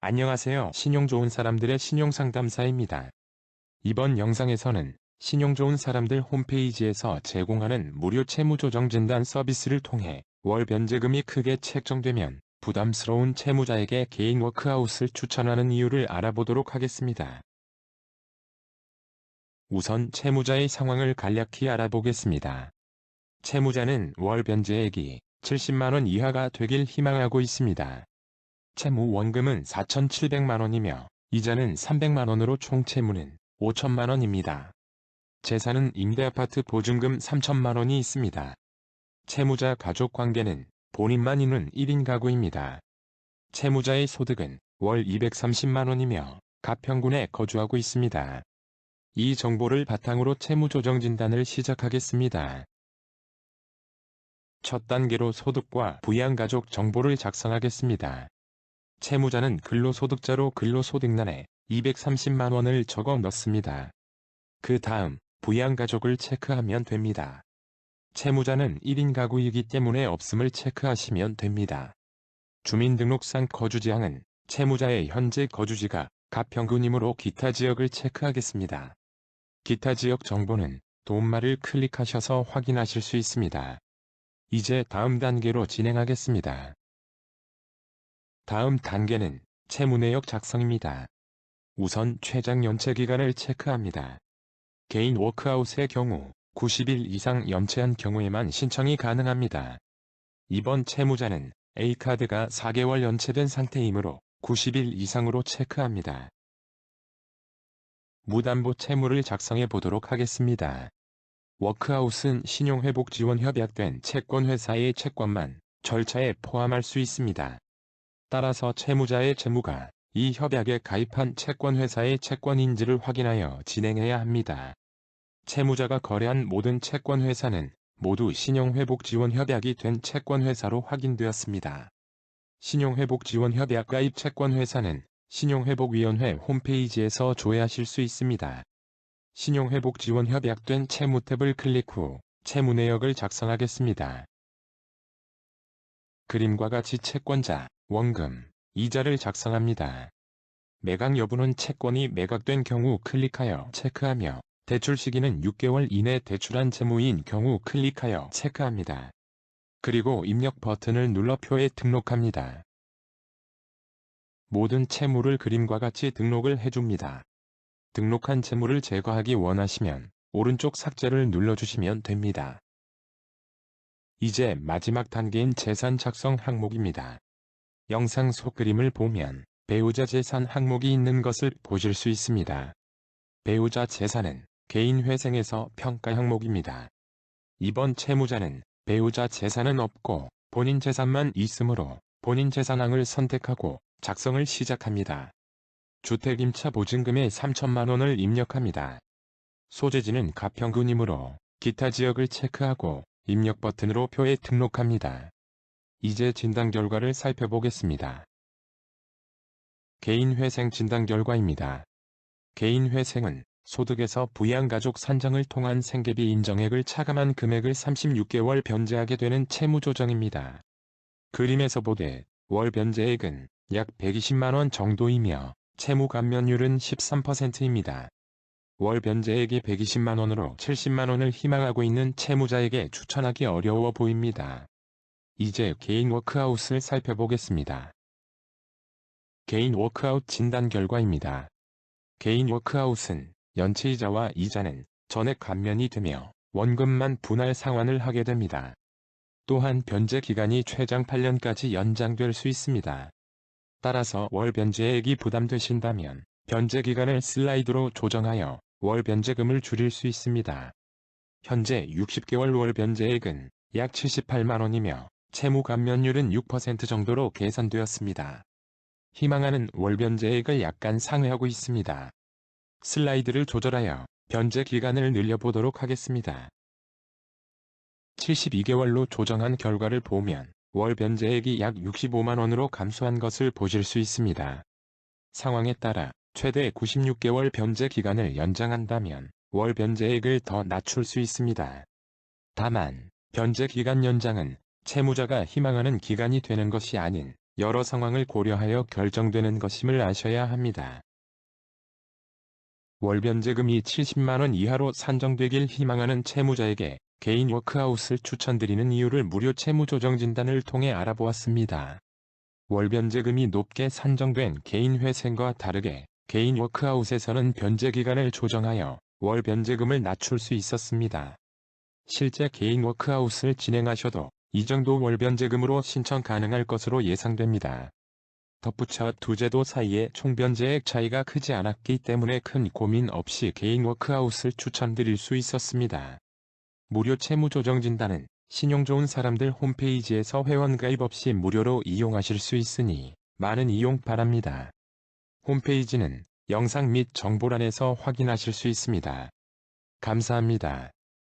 안녕하세요. 신용 좋은 사람들의 신용 상담사입니다. 이번 영상에서는 신용 좋은 사람들 홈페이지에서 제공하는 무료 채무 조정 진단 서비스를 통해 월 변제금이 크게 책정되면 부담스러운 채무자에게 개인 워크아웃을 추천하는 이유를 알아보도록 하겠습니다. 우선 채무자의 상황을 간략히 알아보겠습니다. 채무자는 월 변제액이 70만원 이하가 되길 희망하고 있습니다. 채무 원금은 4,700만원이며 이자는 300만원으로 총 채무는 5천만원입니다. 재산은 임대아파트 보증금 3천만원이 있습니다. 채무자 가족 관계는 본인만 있는 1인 가구입니다. 채무자의 소득은 월 230만원이며 가평군에 거주하고 있습니다. 이 정보를 바탕으로 채무조정 진단을 시작하겠습니다. 첫 단계로 소득과 부양가족 정보를 작성하겠습니다. 채무자는 근로소득자로 근로소득란에 230만 원을 적어 넣습니다. 그 다음 부양가족을 체크하면 됩니다. 채무자는 1인 가구이기 때문에 없음을 체크하시면 됩니다. 주민등록상 거주지향은 채무자의 현재 거주지가 가평군이므로 기타 지역을 체크하겠습니다. 기타 지역 정보는 돈말을 클릭하셔서 확인하실 수 있습니다. 이제 다음 단계로 진행하겠습니다. 다음 단계는 채무 내역 작성입니다. 우선 최장 연체 기간을 체크합니다. 개인 워크아웃의 경우 90일 이상 연체한 경우에만 신청이 가능합니다. 이번 채무자는 A카드가 4개월 연체된 상태이므로 90일 이상으로 체크합니다. 무담보 채무를 작성해 보도록 하겠습니다. 워크아웃은 신용회복 지원 협약된 채권회사의 채권만 절차에 포함할 수 있습니다. 따라서 채무자의 채무가 이 협약에 가입한 채권회사의 채권인지를 확인하여 진행해야 합니다. 채무자가 거래한 모든 채권회사는 모두 신용회복지원협약이 된 채권회사로 확인되었습니다. 신용회복지원협약 가입 채권회사는 신용회복위원회 홈페이지에서 조회하실 수 있습니다. 신용회복지원협약 된 채무 탭을 클릭 후 채무 내역을 작성하겠습니다. 그림과 같이 채권자, 원금, 이자를 작성합니다. 매각 여부는 채권이 매각된 경우 클릭하여 체크하며 대출 시기는 6개월 이내 대출한 채무인 경우 클릭하여 체크합니다. 그리고 입력 버튼을 눌러 표에 등록합니다. 모든 채무를 그림과 같이 등록을 해줍니다. 등록한 채무를 제거하기 원하시면 오른쪽 삭제를 눌러주시면 됩니다. 이제 마지막 단계인 재산 작성 항목입니다. 영상 속 그림을 보면 배우자 재산 항목이 있는 것을 보실 수 있습니다. 배우자 재산은 개인 회생에서 평가 항목입니다. 이번 채무자는 배우자 재산은 없고 본인 재산만 있으므로 본인 재산항을 선택하고 작성을 시작합니다. 주택임차 보증금에 3천만 원을 입력합니다. 소재지는 가평군이므로 기타 지역을 체크하고 입력 버튼으로 표에 등록합니다. 이제 진단 결과를 살펴보겠습니다. 개인 회생 진단 결과입니다. 개인 회생은 소득에서 부양가족 산정을 통한 생계비 인정액을 차감한 금액을 36개월 변제하게 되는 채무조정입니다. 그림에서 보되 월 변제액은 약 120만원 정도이며 채무 감면율은 13%입니다. 월 변제액이 120만원으로 70만원을 희망하고 있는 채무자에게 추천하기 어려워 보입니다. 이제 개인 워크아웃을 살펴보겠습니다. 개인 워크아웃 진단 결과입니다. 개인 워크아웃은 연체이자와 이자는 전액 감면이 되며 원금만 분할 상환을 하게 됩니다. 또한 변제 기간이 최장 8년까지 연장될 수 있습니다. 따라서 월 변제액이 부담되신다면 변제 기간을 슬라이드로 조정하여 월 변제금을 줄일 수 있습니다. 현재 60개월 월 변제액은 약 78만원이며 채무 감면율은 6% 정도로 계산되었습니다. 희망하는 월 변제액을 약간 상회하고 있습니다. 슬라이드를 조절하여 변제 기간을 늘려보도록 하겠습니다. 72개월로 조정한 결과를 보면 월 변제액이 약 65만원으로 감소한 것을 보실 수 있습니다. 상황에 따라 최대 96개월 변제 기간을 연장한다면 월 변제액을 더 낮출 수 있습니다. 다만 변제 기간 연장은 채무자가 희망하는 기간이 되는 것이 아닌 여러 상황을 고려하여 결정되는 것임을 아셔야 합니다. 월변제금이 70만원 이하로 산정되길 희망하는 채무자에게 개인 워크아웃을 추천드리는 이유를 무료 채무조정진단을 통해 알아보았습니다. 월변제금이 높게 산정된 개인 회생과 다르게 개인 워크아웃에서는 변제기간을 조정하여 월 변제금을 낮출 수 있었습니다. 실제 개인 워크아웃을 진행하셔도 이 정도 월 변제금으로 신청 가능할 것으로 예상됩니다. 덧붙여 두 제도 사이의 총변제액 차이가 크지 않았기 때문에 큰 고민 없이 개인 워크아웃을 추천드릴 수 있었습니다. 무료 채무조정진단은 신용 좋은 사람들 홈페이지에서 회원가입 없이 무료로 이용하실 수 있으니 많은 이용 바랍니다. 홈페이지는 영상 및 정보란에서 확인하실 수 있습니다. 감사합니다.